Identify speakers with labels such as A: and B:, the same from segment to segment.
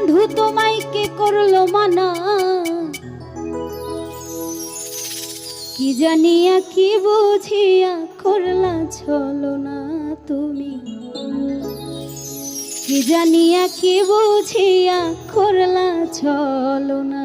A: বন্ধু তোমায় কে করল মানা? কি জানিয়া কি বুঝিয়া করলা ছলো না তুমি? কি জানিয়া কি বুঝিয়া করলা ছলো না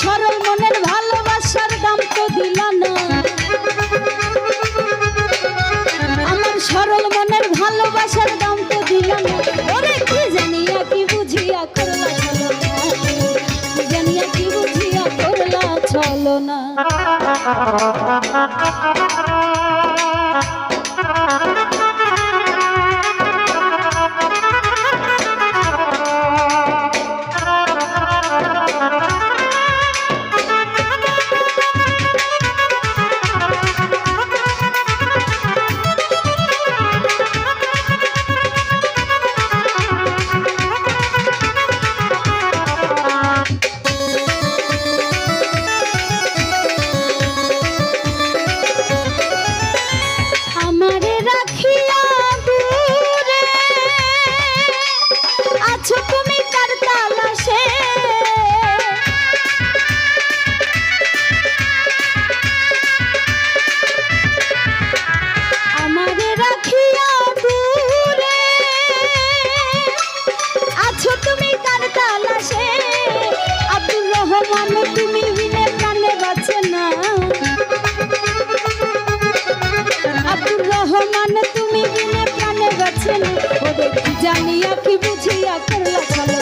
A: সরল মনের ভালোবাসার দাম তো দিল না। আমার সরল মনের ভালোবাসার দাম তো দিল না। ওরে, কি জানিয়া কি বুঝিয়া করলা চলো না। কি জানিয়া কি চলো না। জানিয়া কি বুঝিয়া করলা চলো।